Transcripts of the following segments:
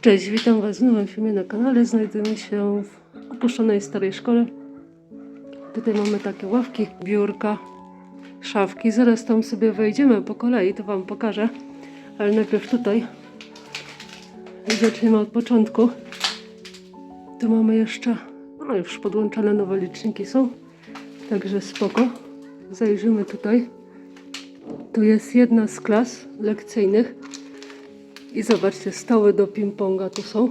Cześć, witam Was w nowym filmie na kanale. Znajdujemy się w opuszczonej starej szkole. Tutaj mamy takie ławki, biurka, szafki. Zaraz tam sobie wejdziemy po kolei, to Wam pokażę. Ale najpierw tutaj. Zaczniemy od początku. Tu mamy jeszcze, no już podłączone nowe liczniki są. Także spoko. Zajrzymy tutaj. Tu jest jedna z klas lekcyjnych. I zobaczcie, stoły do ping-ponga tu są.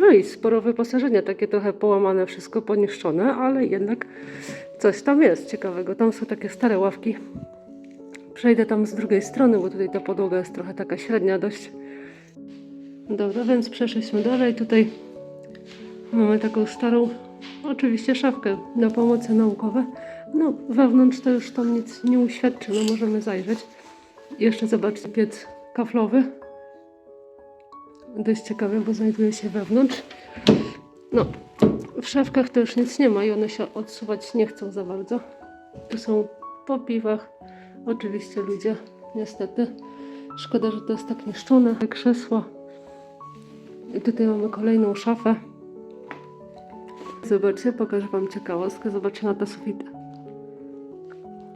No i sporo wyposażenia, takie trochę połamane, wszystko poniszczone, ale jednak coś tam jest ciekawego. Tam są takie stare ławki. Przejdę tam z drugiej strony, bo tutaj ta podłoga jest trochę taka średnia dość. Dobra, więc przeszliśmy dalej. Tutaj mamy taką starą, oczywiście szafkę na pomocy naukowe. No, wewnątrz to już tam nic nie uświadczy, no możemy zajrzeć. Jeszcze zobaczcie piec kaflowy. Dość ciekawy, bo znajduje się wewnątrz. No, w szafkach to już nic nie ma i one się odsuwać nie chcą za bardzo. Tu są po piwach. Oczywiście ludzie, niestety. Szkoda, że to jest tak niszczone. Krzesło. I tutaj mamy kolejną szafę. Zobaczcie, pokażę Wam ciekawostkę. Zobaczcie na te sufity.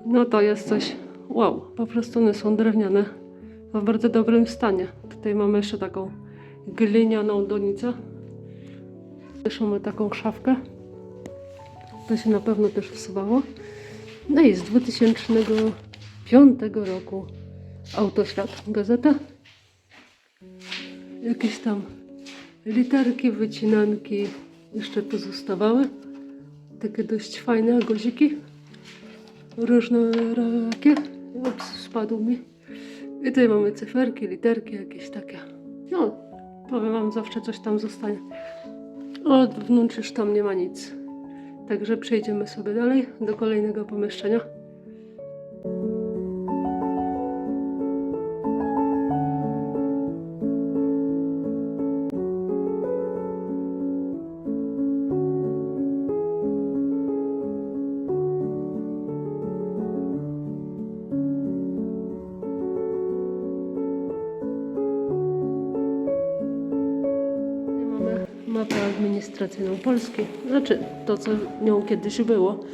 No to jest coś wow. Po prostu one są drewniane w bardzo dobrym stanie. Tutaj mamy jeszcze taką glinianą donicę. Też mamy taką szafkę. To się na pewno też wsuwało. No i z 2005 roku Autoślad, gazeta. Jakieś tam literki, wycinanki jeszcze pozostawały. Takie dość fajne guziki. Różnorakie. Ups, spadł mi. I tutaj mamy cyferki, literki jakieś takie. No, powiem wam, zawsze coś tam zostanie. Od wnątrz już tam nie ma nic. Także przejdziemy sobie dalej do kolejnego pomieszczenia. Administracyjną Polski. Znaczy, to co nią kiedyś było.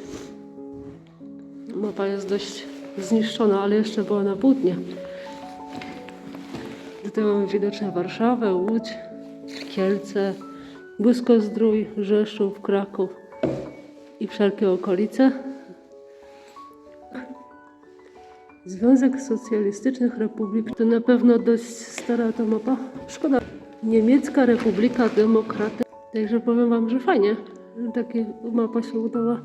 Mapa jest dość zniszczona, ale jeszcze była na południe. Tutaj mamy widocznie Warszawę, Łódź, Kielce, Błyskozdrój, Rzeszów, Kraków i wszelkie okolice. Związek Socjalistycznych Republik to na pewno dość stara ta mapa. Szkoda. Niemiecka Republika Demokraty. Także powiem Wam, że fajnie. Taka mapa się udała.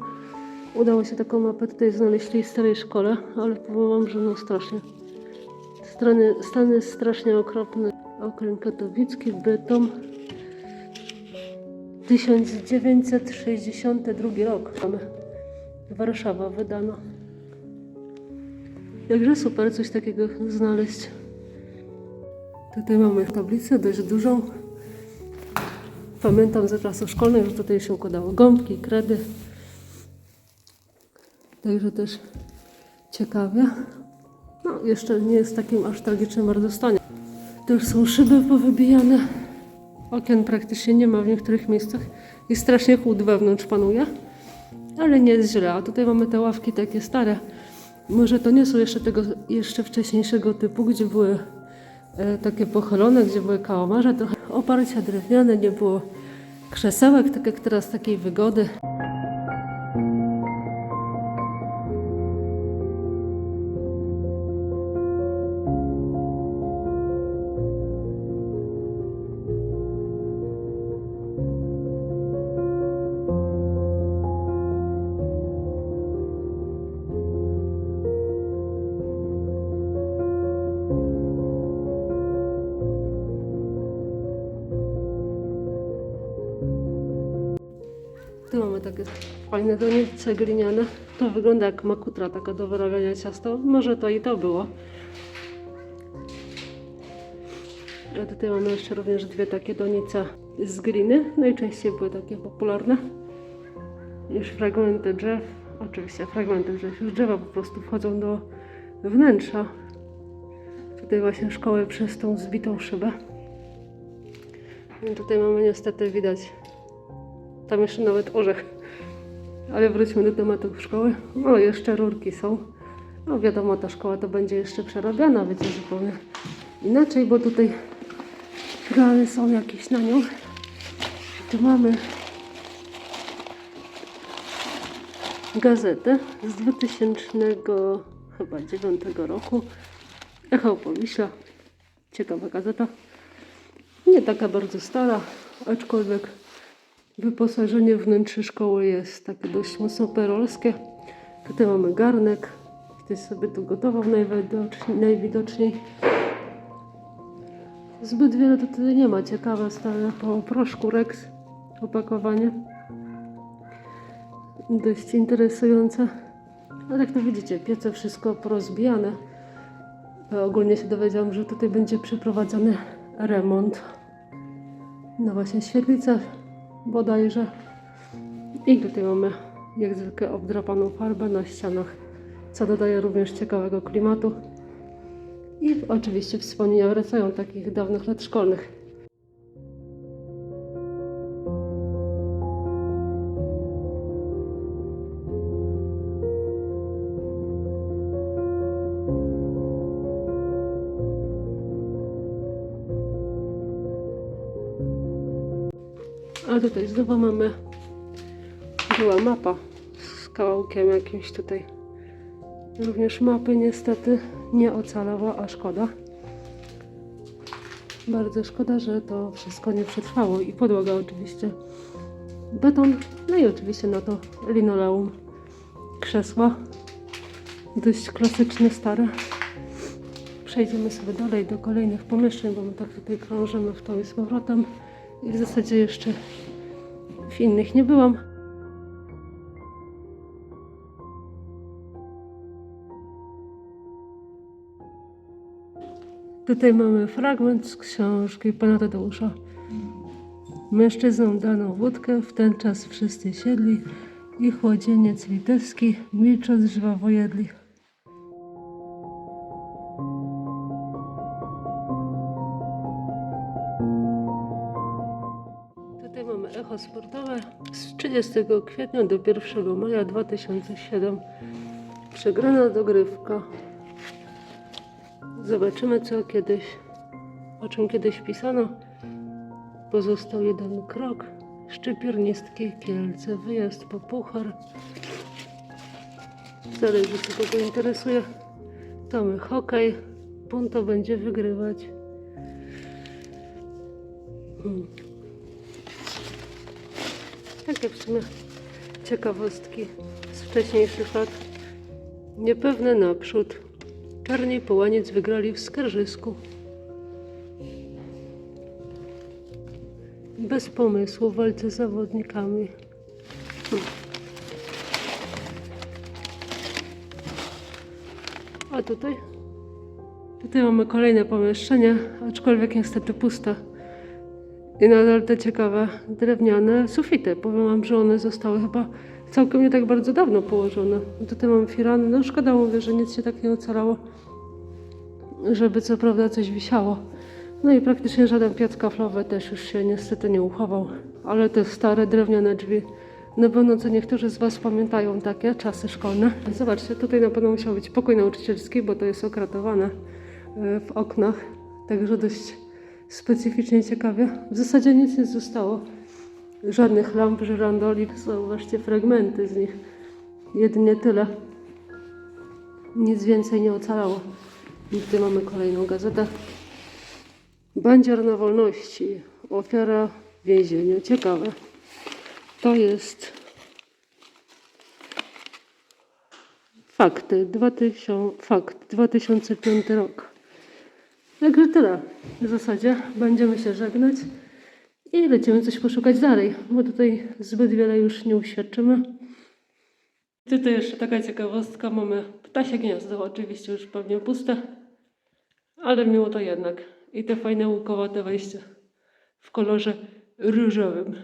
Udało się taką mapę tutaj znaleźli w starej szkole, ale powiem Wam, że no strasznie. Strony, stan jest strasznie okropny. Okręg katowicki, Bytom. 1962 rok. Warszawa wydano. Także super coś takiego znaleźć. Tutaj mamy tablicę dość dużą. Pamiętam ze czasów szkolnych, że tutaj się układało gąbki, kredy. Także też ciekawie. No, jeszcze nie jest w takim aż tragicznym bardzo stanie. Już są szyby powybijane. Okien praktycznie nie ma w niektórych miejscach. I strasznie chłód wewnątrz panuje. Ale nie jest źle. A tutaj mamy te ławki takie stare. Może to nie są jeszcze tego jeszcze wcześniejszego typu, gdzie były e, takie pochylone, gdzie były kałamarze, trochę oparcia drewniane, nie było krzesełek, tak jak teraz takiej wygody. Takie fajne donice gliniane. To wygląda jak makutra taka do wyrabiania ciasta. Może to i to było. A tutaj mamy jeszcze również dwie takie donice z gliny. Najczęściej były takie popularne. Już fragmenty drzew. Oczywiście fragmenty drzew. Już drzewa po prostu wchodzą do wnętrza. Tutaj właśnie szkoły przez tą zbitą szybę. I tutaj mamy niestety widać, tam jeszcze nawet orzech. Ale wróćmy do tematu szkoły. No jeszcze rurki są. No wiadomo, ta szkoła to będzie jeszcze przerabiana, wiecie, zupełnie inaczej, bo tutaj plany są jakieś na nią. Tu mamy gazetę z 2000 chyba 9 roku. Echo Powiśla. Ciekawa gazeta. Nie taka bardzo stara, aczkolwiek wyposażenie wnętrze szkoły jest takie dość mocno perolskie. Tutaj mamy garnek. Ktoś sobie tu gotował najwidoczniej. najwidoczniej. Zbyt wiele tutaj nie ma. Ciekawe stare po proszku Rex opakowanie. Dość interesujące. Ale jak to widzicie, piece wszystko porozbijane. Ogólnie się dowiedziałam, że tutaj będzie przeprowadzony remont. No właśnie, świetlica bodajże. I tutaj mamy jak zwykle obdrapaną farbę na ścianach, co dodaje również ciekawego klimatu. I oczywiście wspomnienia wracają takich dawnych lat szkolnych. Tutaj znowu mamy była mapa z kawałkiem jakimś tutaj. Również mapy niestety nie ocalała, a szkoda. Bardzo szkoda, że to wszystko nie przetrwało i podłoga oczywiście beton, no i oczywiście na to linoleum, krzesła, dość klasyczne, stare. Przejdziemy sobie dalej do kolejnych pomieszczeń, bo my tak tutaj krążymy w to i z powrotem i w zasadzie jeszcze innych nie byłam. Tutaj mamy fragment z książki pana Tadeusza. Mężczyznom dano wódkę, w ten czas wszyscy siedli i chłodzieniec litewski milcząc żwawo jedli. Echo sportowe z 30 kwietnia do 1 maja 2007. Przegrana dogrywka. Zobaczymy, co kiedyś, o czym kiedyś pisano. Pozostał jeden krok. Szczypiornistki Kielce. Wyjazd po puchar. Zależy, co kogo interesuje. To my hokej. Punto będzie wygrywać. Hmm. Takie w sumie ciekawostki z wcześniejszych lat. Niepewne naprzód. Czarni Połaniec wygrali w Skarżysku. Bez pomysłu w walce z zawodnikami. A tutaj? Tutaj mamy kolejne pomieszczenie, aczkolwiek niestety puste. I nadal te ciekawe drewniane sufity. Powiem wam, że one zostały chyba całkiem nie tak bardzo dawno położone. Tutaj mam firany. No szkoda mówię, że nic się tak nie ocalało, żeby co prawda coś wisiało. No i praktycznie żaden piec kaflowy też już się niestety nie uchował. Ale te stare drewniane drzwi, na pewno co niektórzy z Was pamiętają takie czasy szkolne. Zobaczcie, tutaj na pewno musiał być pokój nauczycielski, bo to jest okratowane e, w oknach. Także dość specyficznie ciekawie. W zasadzie nic nie zostało. Żadnych lamp, żyrandoli. Zauważcie fragmenty z nich. Jedynie tyle. Nic więcej nie ocalało. I tutaj mamy kolejną gazetę. Bandzior na wolności. Ofiara w więzieniu. Ciekawe. To jest fakty. 2000, fakt. 2005 rok. Także tyle. W zasadzie będziemy się żegnać i lecimy coś poszukać dalej, bo tutaj zbyt wiele już nie uświadczymy. Tutaj jeszcze taka ciekawostka. Mamy ptasie gniazdo, oczywiście już pewnie puste, ale miło to jednak. I te fajne łukowate wejście w kolorze różowym.